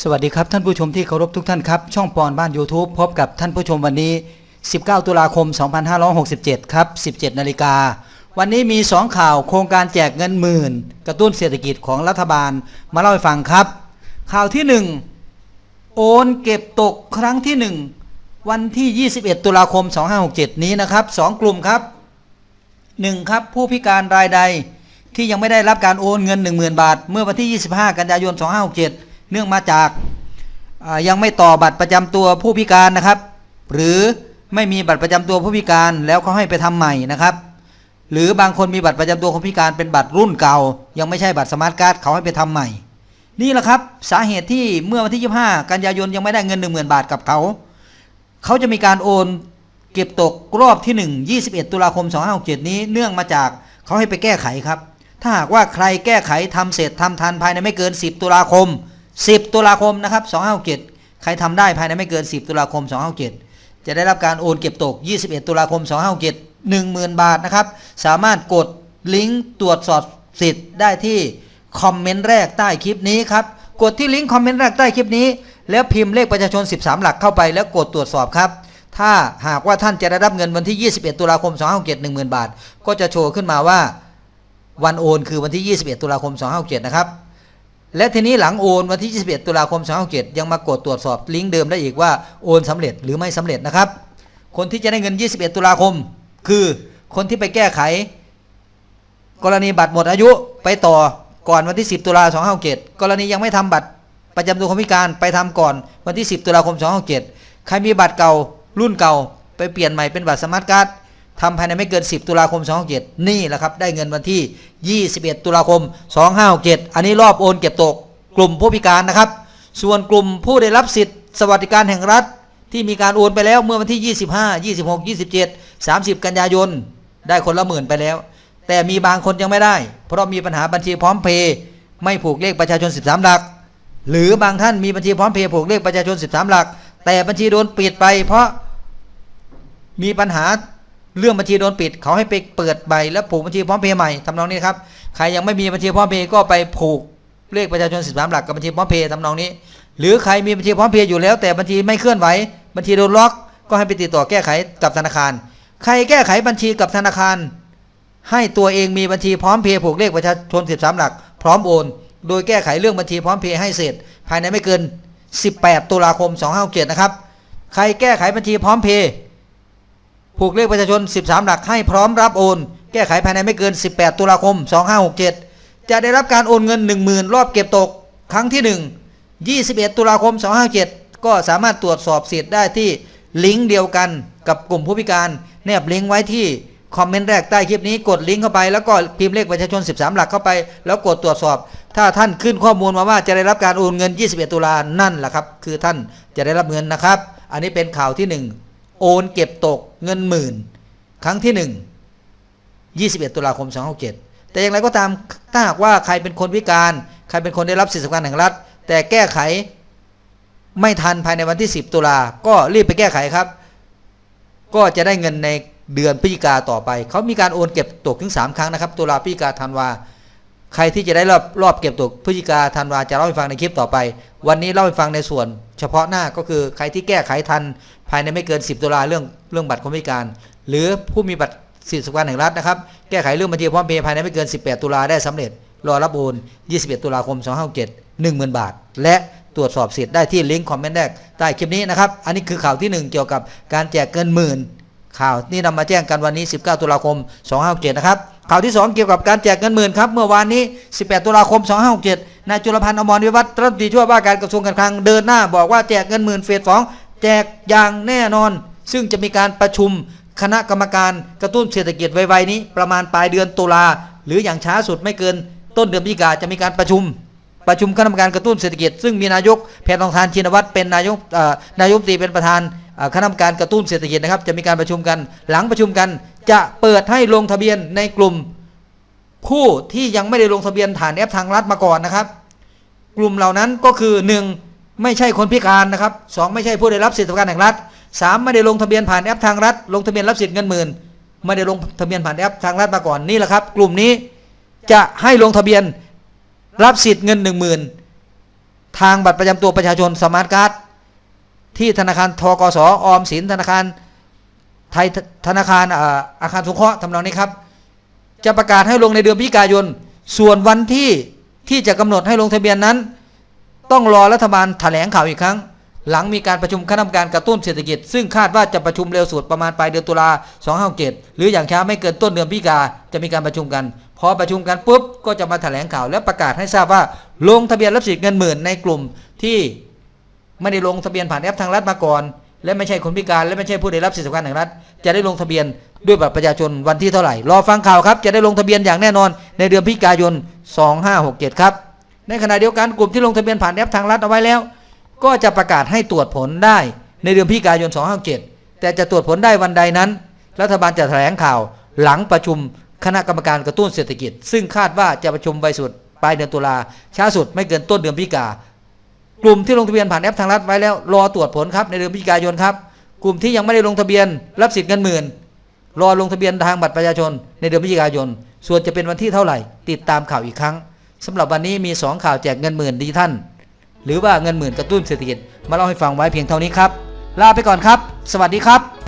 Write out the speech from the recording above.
สวัสดีครับท่านผู้ชมที่เคารพทุกท่านครับ ช่องปอนบ้าน YouTube พบกับท่านผู้ชมวันนี้ 19 ตุลาคม 2567 ครับ 17 นาฬิกา วันนี้มี 2 ข่าวโครงการแจกเงินหมื่น กระตุ้นเศรษฐกิจของรัฐบาลมาเล่าให้ฟังครับ ข่าวที่ 1 โอนเก็บตกครั้งที่ 1 วันที่ 21 ตุลาคม 2567 นี้นะครับ 2 กลุ่มครับ 1. ครับผู้พิการรายใดที่ยังไม่ได้รับการโอนเงิน 10,000 บาท เมื่อวันที่ 25 กันยายน 2567 เนื่องมาจากยังไม่ต่อบัตรประจำตัวผู้พิการนะครับ หรือไม่มีบัตรประจำตัวผู้พิการแล้วเขาให้ไปทำใหม่นะครับ หรือบางคนมีบัตรประจำตัวคนพิการเป็นบัตรรุ่นเก่า ยังไม่ใช่บัตรสมาร์ทการ์ดเขาให้ไปทำใหม่ นี่แหละครับสาเหตุที่เมื่อวันที่ 25 กันยายนยังไม่ได้เงิน 10,000 บาทกับเขา เขาจะมีการโอนเก็บตกรอบที่ 1 21 ตุลาคม 2567 นี้เนื่องมาจากเขาให้ไปแก้ไขครับ ถ้าหากว่าใครแก้ไขทำเสร็จทำทันภายในไม่เกิน 10 ตุลาคม 10 ตุลาคมนะครับ2567ใครทำได้ภายในไม่เกิน 10 ตุลาคม 2567 จะได้รับการโอนเก็บตก 21 ตุลาคม 2567 10,000 บาทนะครับ สามารถกดลิงก์ตรวจสอบสิทธิ์ได้ที่คอมเมนต์แรกใต้คลิปนี้ครับ กดที่ลิงก์คอมเมนต์แรกใต้คลิปนี้ แล้วพิมพ์เลขประชาชน 13 หลักเข้าไปแล้วกดตรวจสอบครับ ถ้าหากว่าท่านจะได้รับเงินวันที่ 21 ตุลาคม 2567 10,000 บาท ก็จะโชว์ขึ้นมาว่าวันโอนคือวันที่ 21 ตุลาคม 2567 นะครับ และทีนี้หลังโอนวันที่ 21 ตุลาคม2567ยังมากดตรวจสอบลิงก์เดิมได้อีกว่าโอนสำเร็จหรือไม่สำเร็จนะครับ คนที่จะได้เงิน 21 ตุลาคม คือคนที่ไปแก้ไข กรณีบัตรหมดอายุไปต่อก่อนวันที่ 10 ตุลา2567กรณียังไม่ทำบัตรประจำตัวคนพิการไปทำก่อนวันที่ 10 ตุลาคม2567ใครมีบัตรเก่ารุ่นเก่า ไปเปลี่ยนใหม่เป็นบัตรสมาร์ทการ์ด ทำภายในไม่เกิน 10 ตุลาคม2567นี่แหละครับได้เงินวันที่ 21 ตุลาคม 2567 อันนี้รอบโอนเก็บตกกลุ่มผู้พิการนะครับ ส่วนกลุ่มผู้ได้รับสิทธิ์สวัสดิการแห่งรัฐ ที่มีการโอนไปแล้วเมื่อวันที่ 25 26 27 30 กันยายน ได้คนละหมื่นไปแล้ว แต่มีบางคนยังไม่ได้ เพราะมีปัญหาบัญชีพร้อมเพย์ไม่ผูกเลขประชาชน 13 หลัก หรือบางท่านมีบัญชีพร้อมเพย์ผูกเลขประชาชน 13 หลัก แต่บัญชีโดนปิดไป เพราะมีปัญหา เรื่องบัญชีโดนปิดเขาให้ไปเปิดใบแล้วผูกบัญชีพร้อมเพย์ใหม่ทำนองนี้ครับใครยังไม่มีบัญชีพร้อมเพย์ก็ไปผูกเลขประชาชน13หลักกับบัญชีพร้อมเพย์ทำนองนี้ หรือใครมีบัญชีพร้อมเพย์อยู่แล้ว แต่บัญชีไม่เคลื่อนไหวบัญชีโดนล็อก ก็ให้ไปติดต่อแก้ไขกับธนาคาร ใครแก้ไขบัญชีกับธนาคาร ให้ตัวเองมีบัญชีพร้อมเพย์ผูกเลขประชาชน13หลัก พร้อมโอน โดยแก้ไขเรื่องบัญชีพร้อมเพย์ให้เสร็จ ภายในไม่เกิน 18 ตุลาคม 2567 นะครับ ใครแก้ไขบัญชีพร้อมเพย์ ผูกเลขประชาชน 13 หลักให้พร้อมรับโอน แก้ไขภายในไม่เกิน 18 ตุลาคม 2567 จะได้รับการโอนเงิน 10,000 รอบเก็บตก ครั้งที่ 1 21 ตุลาคม 2567 ก็สามารถตรวจสอบสิทธิ์ได้ที่ลิงก์เดียวกันกับกลุ่มผู้พิการ แนบลิงก์ไว้ที่คอมเมนต์แรกใต้คลิปนี้กดลิงก์เข้าไปแล้วก็พิมพ์เลขประชาชน 13 หลักเข้าไป แล้วกดตรวจสอบ ถ้าท่านขึ้นข้อมูลมาว่าจะได้รับการโอนเงิน 21 ตุลานั่นแหละครับ คือท่านจะได้รับเงินนะครับ อันนี้เป็นข่าวที่ 1 โอนเก็บตกเงินหมื่น ครั้งที่ 1 21 ตุลาคม2567 แต่อย่างไรก็ตามถ้าหากว่าใครเป็นคนพิการ ใครเป็นคนได้รับสิทธิสวัสดิการแห่งรัฐ แต่แก้ไขไม่ทันภายในวันที่ 10 ตุลาก็รีบไปแก้ไขครับ ก็จะได้เงินในเดือนพฤศจิกาต่อไป เขามีการโอนเก็บตกถึง 3 ครั้งนะครับ ตุลาพฤศจิกาธันวา ใครที่จะได้รอบรอบเก็บตกพฤศจิกาธันวาจะเล่าให้ฟังในคลิปต่อไป วันนี้เล่าให้ฟังในส่วน เฉพาะหน้าก็คือใครที่แก้ไขทัน ภายในไม่เกิน 10ตุลาเรื่องเรื่องบัตรคนพิการ หรือผู้มีบัตรสิทธิสวัสดิการแห่งรัฐนะครับ แก้ไขเรื่องบัญชีพร้อมเพย์ภายในไม่เกิน 18 ตุลาได้สำเร็จ รอรับโอน21 ตุลาคม 2567 10,000 บาท และตรวจสอบสิทธิ์ได้ที่ลิงก์คอมเมนต์แรกใต้คลิปนี้นะครับ อันนี้คือข่าวที่ 1 เกี่ยวกับการแจกเงินหมื่นข่าวนี่นำมาแจ้งกันวันนี้ 19 ตุลาคม 2567นะครับ ข่าวที่ 2 เกี่ยวกับการแจกเงินหมื่นครับ เมื่อวานนี้ 18 ตุลาคม 2567นายจุลพันธ์อมรวิวัฒน์รัฐมนตรีช่วยว่าการกระทรวงการคลังเดินหน้า บอกว่าแจกเงินหมื่นเฟสสองแจกอย่างแน่นอน ซึ่งจะมีการประชุมคณะกรรมการกระตุ้นเศรษฐกิจไวๆนี้ ประมาณปลายเดือนตุลาหรืออย่างช้าสุดไม่เกิน ต้นเดือนพฤศจิกาจะมีการประชุม ประชุมคณะกรรมการกระตุ้นเศรษฐกิจ ซึ่งมีนายกแพทองทานชินวัตรเป็นนายกนายกตีเป็นประธานคณะกรรมการกระตุ้นเศรษฐกิจนะครับจะมีการประชุมกันหลังประชุมกัน จะเปิดให้ลงทะเบียนในกลุ่ม ผู้ที่ยังไม่ได้ลงทะเบียนผ่านแอปทางรัฐมาก่อนนะครับ กลุ่มเหล่านั้นก็คือ 1. ไม่ใช่คนพิการนะครับสองไม่ใช่ผู้ได้รับสิทธิประกันแห่งรัฐสามไม่ได้ลงทะเบียนผ่านแอปทางรัฐ ลงทะเบียนรับสิทธิ์เงินหมื่นไม่ได้ลงทะเบียนผ่านแอปทางรัฐมาก่อนนี่แหละครับ กลุ่มนี้จะให้ลงทะเบียนรับสิทธิ์เงินหนึ่งหมื่นทางบัตรประจำตัวประชาชนสมาร์ทการ์ดที่ธนาคารทกสออมสินธนาคาร ไทยธนาคารอาคารสงเคราะห์ทำนองนี้ครับ จะประกาศให้ลงในเดือนพฤศจิกายน ส่วนวันที่ที่จะกำหนดให้ลงทะเบียนนั้น ต้องรอรัฐบาลแถลงข่าวอีกครั้ง หลังมีการประชุมคณะกรรมการกระตุ้นเศรษฐกิจ ซึ่งคาดว่าจะประชุมเร็วสุดประมาณปลายเดือนตุลา257หรืออย่างช้าไม่เกินต้นเดือนพฤศจิกาจะมีการประชุมกันพอประชุมกันปุ๊บก็จะมาแถลงข่าวและประกาศให้ทราบว่า ลงทะเบียนรับสิทธิ์เงินหมื่นในกลุ่มที่ไม่ได้ลงทะเบียนผ่านแอปทางรัฐมาก่อน และไม่ใช่คนพิการและไม่ใช่ผู้ได้รับสิทธิสวัสดิการแห่งรัฐจะได้ลงทะเบียนด้วยบัตรประชาชนวันที่เท่าไหร่ รอฟังข่าวครับ จะได้ลงทะเบียนอย่างแน่นอน ในเดือนพฤศจิกายน 2567 ครับ ในขณะเดียวกันกลุ่มที่ลงทะเบียนผ่านแอปทางรัฐเอาไว้แล้ว ก็จะประกาศให้ตรวจผลได้ในเดือนพฤศจิกายน 2567 แต่จะตรวจผลได้วันใดนั้น รัฐบาลจะแถลงข่าวหลังประชุมคณะกรรมการกระตุ้นเศรษฐกิจ ซึ่งคาดว่าจะประชุมไวสุดปลายเดือนตุลาช้าสุดไม่เกินต้นเดือนพฤศจิกา กลุ่มที่ลงทะเบียนผ่านแอปทางรัฐไว้แล้วรอตรวจผลครับในเดือนพฤศจิกายนครับกลุ่มที่ยังไม่ได้ลงทะเบียนรับสิทธิ์เงินหมื่นรอลงทะเบียนทางบัตรประชาชน ในเดือนพฤศจิกายน ส่วนจะเป็นวันที่เท่าไหร่ ติดตามข่าวอีกครั้งสำหรับวันนี้มี 2 ข่าวแจกเงินหมื่นดิจิทัลหรือว่าเงินหมื่นกระตุ้นเศรษฐกิจมาเล่าให้ฟังไว้เพียงเท่านี้ครับลาไปก่อนครับ สวัสดีครับ